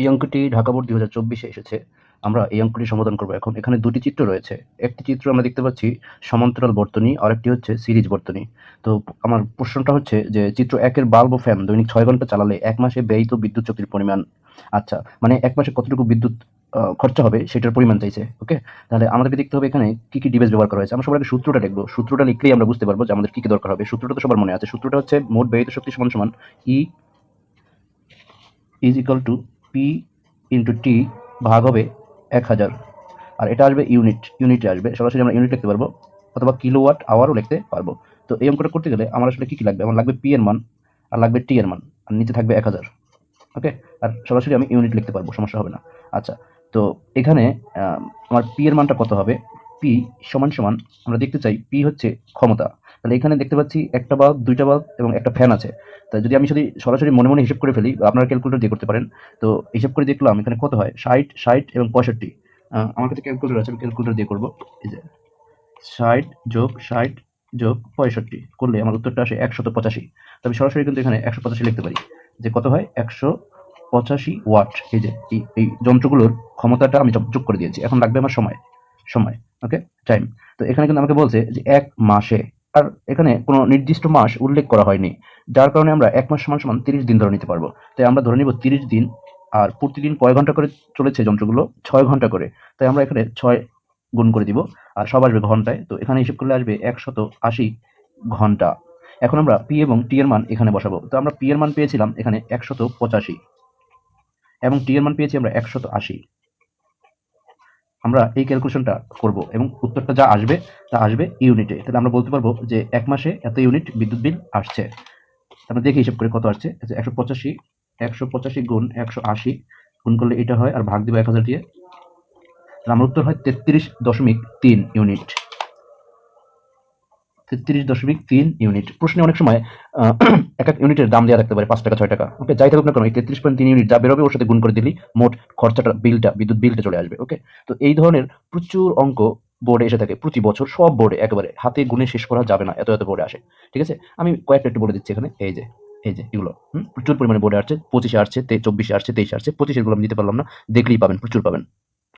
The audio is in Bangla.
এই অঙ্কটি ঢাকা বোর্ড দুই হাজার চব্বিশে এসেছে। আমরা এই অঙ্কটি সমাধান করব এখন। এখানে দুটি চিত্র রয়েছে। একটি চিত্র আমরা দেখতে পাচ্ছি সমান্তরাল বর্তনী আর একটি হচ্ছে সিরিজ বর্তনী। তো আমার প্রশ্নটা হচ্ছে যে চিত্র একের বাল্ব ফ্যান দৈনিক ছয় ঘণ্টা চালালে এক মাসে ব্যয়িত বিদ্যুৎ শক্তির পরিমাণ। আচ্ছা মানে এক মাসে কতটুকু বিদ্যুৎ খরচা হবে সেটার পরিমাণ চাইছে ওকে তাহলে আমাদেরকে দেখতে হবে এখানে কি কি ডিভাইস ব্যবহার করা হয়েছে। আমরা সবার আগে সূত্রটা দেখব। সূত্রটা লিখলেই আমরা বুঝতে পারব যে আমাদের কি কি দরকার হবে। সূত্রটা তো সবার মনে আছে। সূত্রটা হচ্ছে মোট ব্যয়িত শক্তি সমান সমান E is equal to P into T ভাগ হবে এক হাজার। আর এটা আসবে ইউনিট ইউনিটে আসবে। সরাসরি আমরা ইউনিট লিখতে পারব, অথবা কিলোওয়াট আওয়ারও লিখতে পারব। তো এই অঙ্কটা করতে গেলে আমার আসলে কি কি লাগবে? আমার লাগবে পি এর মান, আর লাগবে টি এর মান, আর নিচে থাকবে এক হাজার। ওকে? আর সরাসরি আমি ইউনিট লিখতে পারব, সমস্যা হবে না। আচ্ছা তো এখানে আমার পি এর মানটা কত হবে? পি সমান সমান, আমরা দেখতে চাই পি হচ্ছে ক্ষমতা। তাহলে এখানে দেখতে পাচ্ছি একটা বাল্ব, দুইটা বাল্ব এবং একটা ফ্যান আছে। তা যদি আমি যদি সরাসরি মনে মনে হিসাব করে ফেলি, আপনারা ক্যালকুলেটর দিয়ে করতে পারেন। তো হিসাব করে দেখলাম এখানে কত হয়? ষাট ষাট এবং পঁয়ষট্টি। আমার কাছে ক্যালকুলেটর আছে, আমি ক্যালকুলেটর দিয়ে করব। এই যে, ষাট যোগ ষাট যোগ পঁয়ষট্টি করলে আমার উত্তরটা আসে একশত পঁচাশি। তো আমি সরাসরি কিন্তু এখানে একশো পঁচাশি লিখতে পারি। যে কত হয়? একশো পঁচাশি ওয়াট। এই যে, এই যন্ত্রগুলোর ক্ষমতাটা আমি যোগ করে দিয়েছি। এখন লাগবে আমার সময়। সময় ওকে টাইম তো এখানে কিন্তু আমাকে বলছে যে এক মাসে আর এখানে কোনো নির্দিষ্ট মাস উল্লেখ করা হয়নি, যার কারণে আমরা এক মাস সমান সমান তিরিশ দিন ধরে নিতে পারব। তাই আমরা ধরে নিব তিরিশ দিন, আর প্রতিদিন কয় ঘণ্টা করে চলেছে যন্ত্রগুলো? ছয় ঘণ্টা করে। তাই আমরা এখানে ছয় গুণ করে দিব, আর সব আসবে ঘন্টায়। তো এখানে হিসেব করলে আসবে একশত আশি ঘণ্টা। এখন আমরা পি এবং টি এর মান এখানে বসাবো। তো আমরা পি এর মান পেয়েছিলাম এখানে একশত পঁচাশি, এবং টি এর মান পেয়েছি আমরা একশত আশি। আমরা এই ক্যালকুলেশনটা করব এবং উত্তরটা যা আসবে, তা আসবে ইউনিটে তাহলে আমরা বলতে পারব যে এক মাসে এত ইউনিট বিদ্যুৎ বিল আসছে। আমরা দেখি হিসাব করে কত আসছে। একশো পঁচাশি একশো পঁচাশি গুণ একশো আশি গুণ করলে এটা হয় আর ভাগ দিব এক হাজার দিয়ে। আমার উত্তর হয় তেত্রিশ দশমিক তিন ইউনিট তেত্রিশ দশমিক তিন ইউনিট। প্রশ্নে অনেক সময় এক এক ইউনিটের দাম দেওয়া থাকতে পারে পাঁচ টাকা, ছয় টাকা। ওকে, যাই থাকুক না কেন, এই তেত্রিশ পয়েন্ট তিন ইউনিট যা বেরোবে, ওর সাথে গুণ করে দিলেই মোট খরচাটা, বিলটা, বিদ্যুৎ বিলটা চলে আসবে, ওকে? তো এই ধরনের প্রচুর অঙ্ক বোর্ডে এসে থাকে প্রতি বছর, সব বোর্ডে একেবারে। হাতে গুণে শেষ করা যাবে না, এত এত বোর্ডে আসে, ঠিক আছে? আমি কয়েকটা একটু বলে দিচ্ছি এখানে, এই যে এই যে এগুলো প্রচুর পরিমাণে বোর্ডে আসছে, পঁচিশে আসছে চব্বিশে আসছে, তেইশে আসছে পঁচিশে গুলো আমি দিতে পারলাম না, দেখলেই পাবেন, প্রচুর পাবেন।